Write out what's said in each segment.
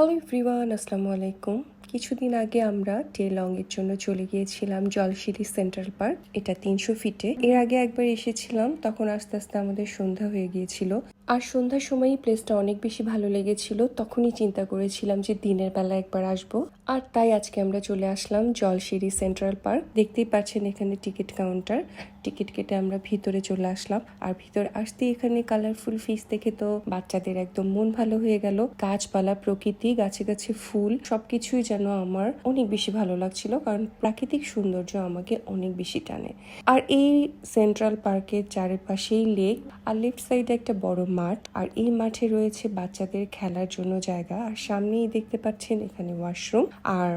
Hello everyone আসসালামু আলাইকুম। কিছুদিন আগে আমরা টেলং এর জন্য চলে গিয়েছিলাম জলশিরি সেন্ট্রাল পার্ক। এটা তিনশো ফিটে। এর আগে একবার এসেছিলাম, তখন আস্তে আস্তে আমাদের সন্ধ্যা হয়ে গিয়েছিল। আর সন্ধ্যার সময়ই প্লেসটা অনেক বেশি ভালো লেগেছিল, তখনই চিন্তা করেছিলাম যে দিনের বেলা একবার আসব। আর তাই আজকে আমরা চলে আসলাম জলশিরি সেন্ট্রাল পার্ক দেখতেই পাচ্ছেন এখানে টিকিট কাউন্টার টিকিট কেটে আমরা ভিতরে চলে আসলাম। আর ভিতরে আসতে এখানে কালারফুল ফিস দেখে তো বাচ্চাদের একদম মন ভালো হয়ে গেল। গাছপালা, প্রকৃতি, গাছে গাছে ফুল, সবকিছুই যেন আমার অনেক বেশি ভালো লাগছিল কারণ প্রাকৃতিক সৌন্দর্য আমাকে অনেক বেশি টানে। আর এই সেন্ট্রাল পার্কের চারিপাশেই লেক আর লেফট সাইডে একটা বড় মাঠ, আর এই মাঠে রয়েছে বাচ্চাদের খেলার জন্য জায়গা। আর সামনেই দেখতে পাচ্ছেন এখানে ওয়াশরুম আর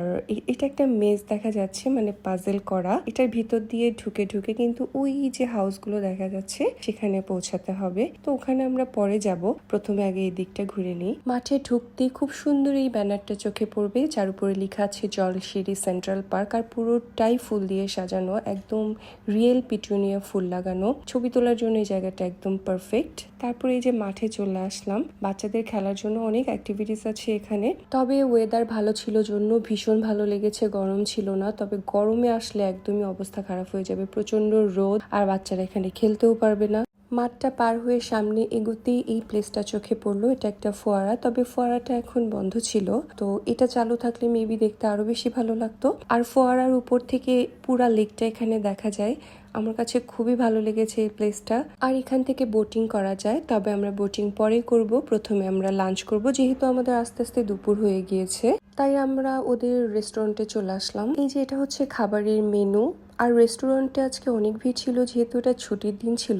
এটা একটা মেজ দেখা যাচ্ছে মানে পাজেল করা। এটার ভিতর দিয়ে ঢুকে ঢুকে কিন্তু ওই যে হাউসগুলো দেখা যাচ্ছে, সেখানে পৌঁছাতে হবে। তো ওখানে আমরা পরে যাব। প্রথমে আগে এই দিকটা ঘুরে নিই। মাঠে ঢুকতে খুব সুন্দর এই ব্যানারটা চোখে পড়বে। যার উপরে লেখা আছে জলশিরি সেন্ট্রাল পার্ক। আর পুরোটাই ফুল দিয়ে সাজানো, একদম রিয়েল পিটুনিয়া ফুল লাগানো। ছবি তোলার জন্য এই জায়গাটা একদম পারফেক্ট তারপরে এই যে মাঠে চলে আসলাম। বাচ্চাদের খেলার জন্য অনেক অ্যাক্টিভিটিস আছে এখানে। তবে ওয়েদার ভালো ছিল জন্য ভীষণ ভালো লেগেছে, গরম ছিল না। তবে গরমে আসলে একদমই অবস্থা খারাপ হয়ে যাবে। প্রচণ্ড রোদ আর বাচ্চারা এখানে খেলতেও পারবে না। মাঠটা পার হয়ে সামনে এগোতেই এই প্লেসটা চোখে পড়ল। এটা একটা ফোয়ারা, তবে ফোয়ারাটা এখন বন্ধ ছিল। তো এটা চালু থাকলে মেবি দেখতে আরও বেশি ভালো লাগতো। আর ফোয়ারার উপর থেকে পুরা লেকটা এখানে দেখা যায়। আমার কাছে খুবই ভালো লেগেছে এই প্লেসটা আর এখান থেকে বোটিং করা যায়, তবে আমরা বোটিং পরে করব। প্রথমে আমরা লাঞ্চ করব, যেহেতু আমাদের আস্তে আস্তে দুপুর হয়ে গিয়েছে। তাই আমরা ওদের রেস্টুরেন্টে চলে আসলাম। এই যে এটা হচ্ছে খাবারের মেনু আর রেস্টুরেন্টে আজকে অনেক ভিড় ছিল, যেহেতু এটা ছুটির দিন ছিল।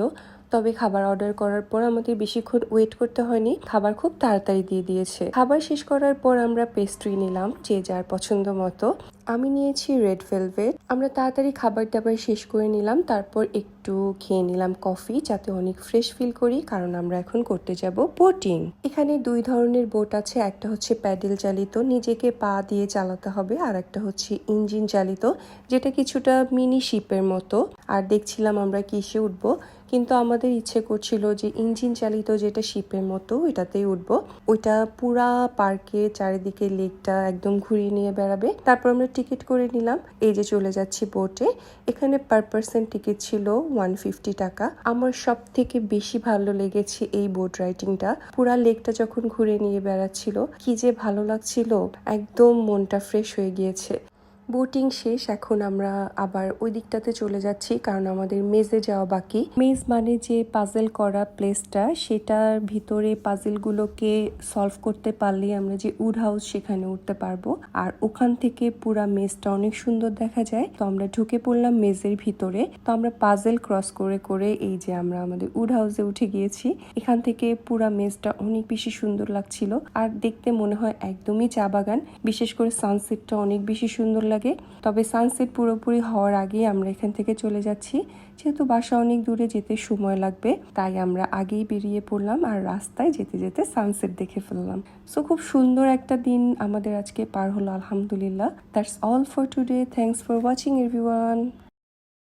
তবে খাবার অর্ডার করার পর আমাদের বেশিক্ষণ ওয়েট করতে হয়নি। খাবার খুব তাড়াতাড়ি দিয়ে দিয়েছে। খাবার শেষ করার পর আমরা পেস্ট্রি নিলাম, যে যার পছন্দ মতো। আমি নিয়েছি রেড ভেলভেট আমরা তাড়াতাড়ি খাবার দাবার শেষ করে নিলাম, তারপর একটু খেয়ে নিলাম কফি যাতে অনেক ফ্রেশ ফিল করি, কারণ আমরা এখন করতে যাব বোটিং এখানে দুই ধরনের বোট আছে, একটা হচ্ছে প্যাডেল চালিত নিজেকে পা দিয়ে চালাতে হবে, আর একটা হচ্ছে ইঞ্জিন চালিত যেটা কিছুটা মিনি শিপের মতো। আর দেখছিলাম আমরা কিসে উঠবো, কিন্তু আমাদের ইচ্ছে করছিল যে ইঞ্জিন চালিত যেটা শিপের মতো, ওইটাতেই উঠবো। ওইটা পুরা পার্কে চারিদিকে লেকটা একদম ঘুরিয়ে নিয়ে বেড়াবে। তারপর আমরা টিকিট করে নিলাম। এই যে চলে যাচ্ছি বোটে এখানে পার পার্সন টিকিট ছিল ওয়ান ফিফটি টাকা। আমার সব থেকে বেশি ভালো লেগেছে এই বোট রাইডিংটা পুরা লেকটা যখন ঘুরে নিয়ে বেড়াচ্ছিল, কি যে ভালো লাগছিল। একদম মনটা ফ্রেশ হয়ে গিয়েছে। বোটিং শেষ, এখন আমরা আবার ওই দিকটাতে চলে যাচ্ছি, কারণ আমাদের মেজে যাওয়া বাকি। মেজ মানে যে পাজেল করা প্লেসটা সেটার ভিতরে পাজেলগুলোকে সলভ করতে পারলেই আমরা যে উড হাউস সেখানে উঠতে পারব। আর ওখান থেকে পুরা মেজটা অনেক সুন্দর দেখা যায়। তো আমরা ঢুকে পড়লাম মেজের ভিতরে। তো আমরা পাজেল ক্রস করে করে এই যে আমরা আমাদের উড হাউসে উঠে গিয়েছি। এখান থেকে পুরা মেজটা অনেক বেশি সুন্দর লাগছিল। আর দেখতে মনে হয় একদমই চা বাগান। বিশেষ করে সানসেটটা অনেক বেশি সুন্দর লাগে। তবে সানসেট পুরোপুরি হওয়ার আগে আমরা এখান থেকে চলে যাচ্ছি। যেহেতু বাসা অনেক দূরে যেতে সময় লাগবে, তাই আমরা আগেই বেরিয়ে পড়লাম আর রাস্তায় যেতে যেতে সানসেট দেখে ফেললাম। সো খুব সুন্দর একটা দিন আমাদের আজকে পার হলো, আলহামদুলিল্লাহ। That's all for today thanks for watching everyone